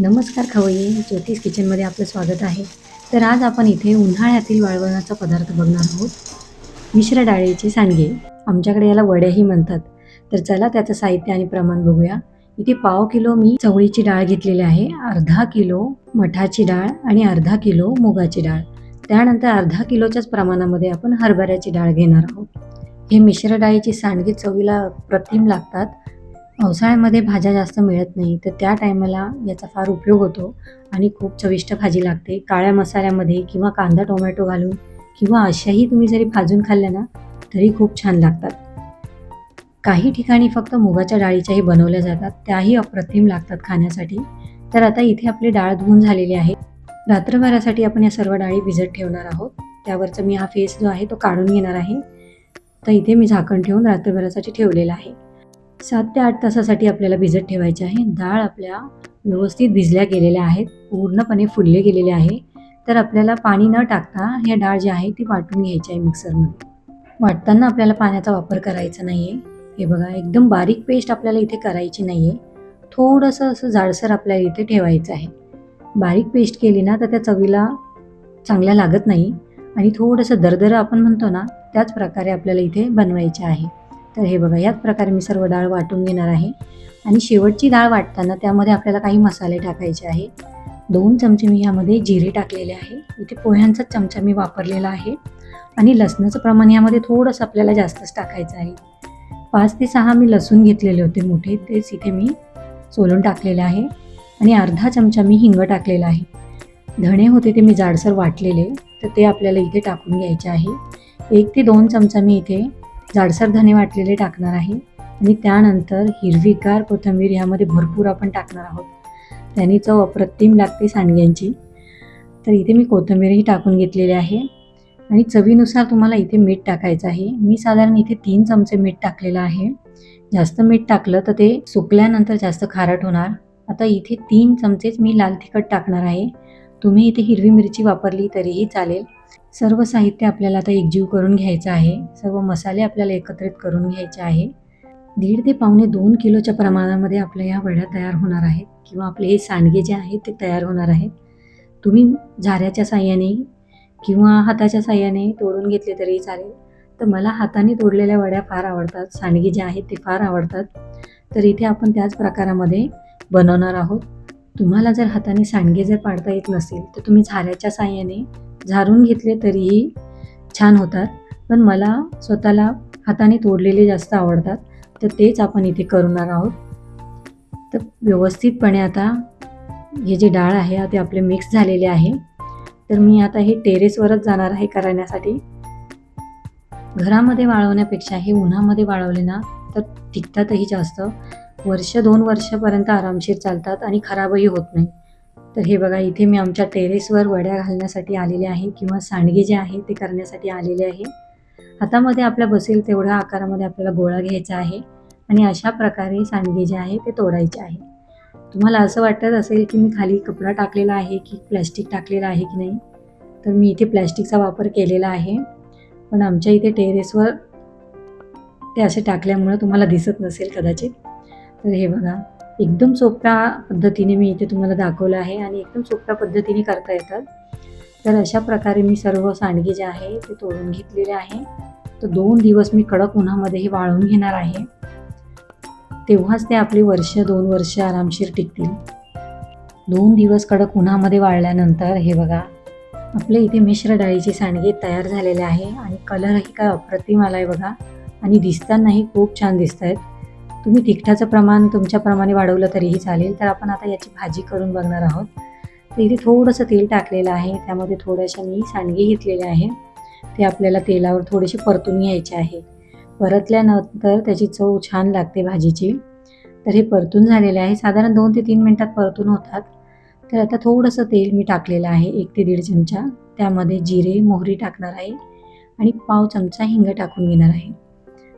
नमस्कार खवय्ये ज्योतिष किचनमध्ये आपलं स्वागत आहे. तर आज आपण इथे उन्हाळ्यातील वाळवणाचा पदार्थ बघणार आहोत. मिश्र डाळीचे सांडगे. आमच्याकडे याला वड्याही म्हणतात. तर चला त्याचं साहित्य आणि प्रमाण बघूया. इथे पाव किलो मी चवळीची डाळ घेतलेली आहे अर्धा किलो मठाची डाळ आणि अर्धा किलो मुगाची डाळ. त्यानंतर अर्धा किलोच्याच प्रमाणामध्ये आपण हरभऱ्याची डाळ घेणार आहोत. हे मिश्र डाळीची सांडगे चवीला प्रतिम लागतात. पावसाळ्यामध्ये भाज्या जास्त मिळत नाही तर त्या टायमाला याचा फार उपयोग होतो आणि खूप चविष्ट भाजी लागते. काळ्या मसाल्यामध्ये किंवा कांदा टोमॅटो घालून किंवा अशाही तुम्ही जरी भाजून खाल्ल्या ना तरी खूप छान लागतात. काही ठिकाणी फक्त मुगाच्या डाळीच्याही बनवल्या जातात त्याही अप्रतिम लागतात खाण्यासाठी. तर आता इथे आपली डाळ धुवून झालेली आहे. रात्रभरासाठी आपण या सर्व डाळी भिजत ठेवणार आहोत. त्यावरचा मी हा फेस जो आहे तो काढून घेणार आहे. तर इथे मी झाकण ठेवून रात्रभरासाठी ठेवलेला आहे. सात ते आठ तासासाठी आपल्याला भिजत ठेवायचे आहे. डाळ आपल्या व्यवस्थित भिजल्या गेलेल्या आहेत. पूर्णपणे फुलले गेलेले आहे. तर आपल्याला पाणी न टाकता हे डाळ जी आहे ती वाटून घ्यायची आहे मिक्सरमध्ये. वाटताना आपल्याला पाण्याचा वापर करायचा नाही आहे हे बघा एकदम बारीक पेस्ट आपल्याला इथे करायची नाही आहे थोडंसं असं जाडसर आपल्याला इथे ठेवायचं आहे. बारीक पेस्ट केली ना तर त्या चवीला चांगल्या लागत नाही. आणि थोडंसं दरदरं आपण म्हणतो ना त्याच प्रकारे आपल्याला इथे बनवायचे आहे. तर हे बघा याच प्रकारे मी सर्व डाळ वाटून घेणार आहे. आणि शेवटची डाळ वाटताना त्यामध्ये आपल्याला काही मसाले टाकायचे आहे. दोन चमचे मी यामध्ये जिरे टाकलेले आहे. इथे पोह्यांचा चमचा मी वापरलेला आहे. आणि लसणाचं प्रमाण यामध्ये थोडंसं आपल्याला जास्तच टाकायचं आहे. पाच ते सहा मी लसूण घेतलेले होते मोठे तेच इथे मी सोलून टाकलेले आहे. आणि अर्धा चमचा मी हिंग टाकलेला आहे. धणे होते ते मी जाडसर वाटलेले तर ते आपल्याला इथे टाकून घ्यायचे आहे. एक ते दोन चमचा मी इथे जाडसर धने वाटलेले टाकणार आहे. आणि त्यानंतर हिरवीगार कोथिंबीर ह्यामध्ये भरपूर आपण टाकणार आहोत. त्याने चव अप्रतिम लागते सांडग्यांची. तर इथे मी कोथिंबीरही टाकून घेतलेली आहे. आणि चवीनुसार तुम्हाला इथे मीठ टाकायचं आहे. मी साधारण इथे तीन चमचे मीठ टाकलेलं आहे. जास्त मीठ टाकलं तर ते सुकल्यानंतर जास्त खारट होणार. आता इथे तीन चमचेच मी लाल तिखट टाकणार आहे. तुम्ही इथे हिरवी मिरची वापरली तरीही चालेल. सर्व साहित्य आपल्याला आता एकजीव करून घ्यायचं आहे. सर्व मसाले आपल्याला एकत्रित करून घ्यायचे आहे. दीड ते पावणे दोन किलोच्या प्रमाणामध्ये आपल्या या वड्या तयार होणार आहेत किंवा आपले हे सांडगे जे आहेत ते तयार होणार आहेत. तुम्ही झाऱ्याच्या साह्याने किंवा हाताच्या साह्याने तोडून घेतले तरी चालेल. तर मला हाताने तोडलेल्या वड्या फार आवडतात. सांडगे जे आहेत ते फार आवडतात. तर इथे आपण त्याच प्रकारामध्ये बनवणार आहोत. तुम्हाला जर हाताने सांडगे जर पाडता येत नसेल तर तुम्ही झाऱ्याच्या साह्याने झारून घेतले तरीही छान होतात. पण मला स्वतःला हाताने तोडलेले जास्त आवडतात. तर तेच आपण इथे करणार आहोत. तर व्यवस्थितपणे आता हे जे डाळ आहे ते आपले मिक्स झालेले आहे. तर मी आता हे टेरेसवरच जाणार आहे करण्यासाठी. घरामध्ये वाळवण्यापेक्षा हे उन्हामध्ये वाळवले ना तर टिकतातही जास्त. वर्ष दोन वर्षापर्यंत आरामशीर चालतात आणि खराबही होत नाही. तर हे बघा इथे मी आमच्या टेरेसवर वड्या घालण्यासाठी आलेले आहे किंवा सांडगे जे आहे ते करण्यासाठी आलेले आहे. हातामध्ये आपल्या बसेल तेवढ्या आकारामध्ये आपल्याला गोळा घ्यायचा आहे आणि अशा प्रकारे सांडगे जे आहे ते तोडायचे आहे. तुम्हाला असं वाटत असेल की मी खाली कपडा टाकलेला आहे की प्लॅस्टिक टाकलेलं आहे की नाही? तर मी इथे प्लॅस्टिकचा वापर केलेला आहे. पण आमच्या इथे टेरेसवर ते असे टाकल्यामुळं तुम्हाला दिसत नसेल कदाचित. तर हे बघा एकदम सोप्या पद्धतीने मी इथे तुम्हाला दाखवलं आहे आणि एकदम सोप्या पद्धतीने करता येतात तर अशा प्रकारे मी सर्व सांडगे जे आहे ते तोडून घेतलेले आहे. तर दोन दिवस मी कडक उन्हामध्ये हे वाळून घेणार आहे. तेव्हाच ते आपली वर्ष दोन वर्ष आरामशीर टिकतील. दोन दिवस कडक उन्हामध्ये वाळल्यानंतर हे बघा आपले इथे मिश्र डाळीचे सांडगे तयार झालेले आहे आणि कलरही काय अप्रतिम आला आहे बघा. आणि दिसतानाही खूप छान दिसत आहेत तुम्ही तिखटाचं प्रमाण तुमच्याप्रमाणे वाढवलं तरीही चालेल. तर आपण आता याची भाजी करून बघणार आहोत. तर इथे थोडंसं तेल टाकलेलं आहे. त्यामध्ये थोड्याशा मी सांडगे घेतलेले आहे. ते आपल्याला तेलावर थोडेसे परतून घ्यायचे आहे. परतल्यानंतर त्याची चव छान लागते भाजीची. तर हे परतून झालेले आहे. साधारण दोन ते तीन मिनटात परतून होतात. तर आता थोडंसं तेल मी टाकलेलं आहे. एक ते दीड चमचा. त्यामध्ये जिरे मोहरी टाकणार आहे. आणि पाव चमचा हिंग टाकून घेणार आहे.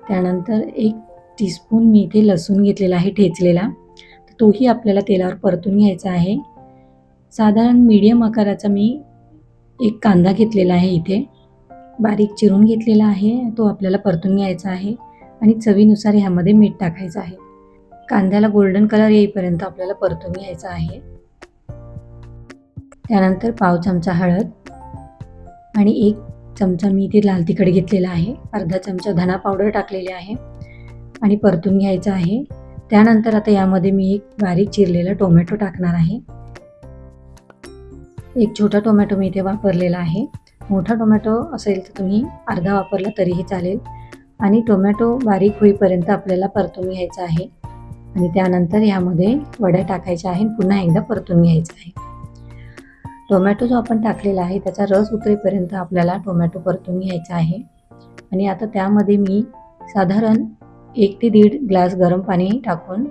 त्यानंतर एक टीस्पून मी इथे लसूण घेतलेला आहे ठेचलेला. तर तोही आपल्याला तेलावर परतून घ्यायचा आहे. साधारण मीडियम आकाराचा मी एक कांदा घेतलेला आहे इथे. बारीक चिरून घेतलेला आहे तो आपल्याला परतून घ्यायचा आहे आणि चवीनुसार ह्यामध्ये मीठ टाकायचं आहे. कांद्याला गोल्डन कलर येईपर्यंत आपल्याला परतून घ्यायचा आहे. त्यानंतर पाव चमचा हळद आणि एक चमचा मी इथे लाल तिखट घेतलेला आहे. अर्धा चमचा धना पावडर टाकलेली आहे. आणि परतून घ्यायचं आहे. त्यानंतर आता यामध्ये मी एक बारीक चिरलेला टोमॅटो टाकणार आहे. एक छोटा टोमॅटो मी इथे वापरलेला आहे. मोठा टोमॅटो असेल तर तुम्ही अर्धा वापरला तरीही चालेल. आणि टोमॅटो बारीक होईपर्यंत आपल्याला परतून घ्यायचा आहे. आणि त्यानंतर यामध्ये वड्या टाकायच्या आहे आणि पुन्हा एकदा परतून घ्यायचं आहे. टोमॅटो जो आपण टाकलेला आहे त्याचा रस उतरेपर्यंत आपल्याला टोमॅटो परतून घ्यायचा आहे. आणि आता त्यामध्ये मी साधारण एक ते दीड ग्लास गरम पाणी टाकून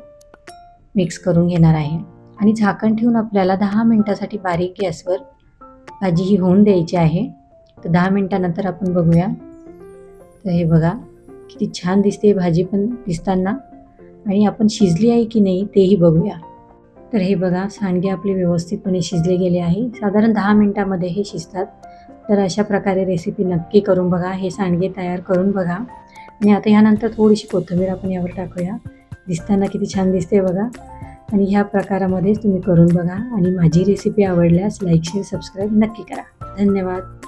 मिक्स करून घेणार आहे. आणि झाकण ठेवून आपल्याला दहा मिनटासाठी बारीक गॅसवर भाजी ही होऊन द्यायची आहे. तर दहा मिनटानंतर आपण बघूया. तर हे बघा किती छान दिसते भाजी पण दिसताना. आणि आपण शिजली आहे की नाही तेही बघूया. तर हे बघा सांडगे आपले व्यवस्थितपणे शिजले गेले आहे. साधारण दहा मिनटामध्ये हे शिजतात. तर अशा प्रकारे रेसिपी नक्की करून बघा. हे सांडगे तयार करून बघा. आणि आता ह्यानंतर थोडीशी कोथिंबीर आपण यावर टाकूया. दिसताना किती छान दिसते बघा. आणि ह्या प्रकारामध्येच तुम्ही करून बघा. आणि माझी रेसिपी आवडल्यास लाईक शेअर सबस्क्राईब नक्की करा. धन्यवाद.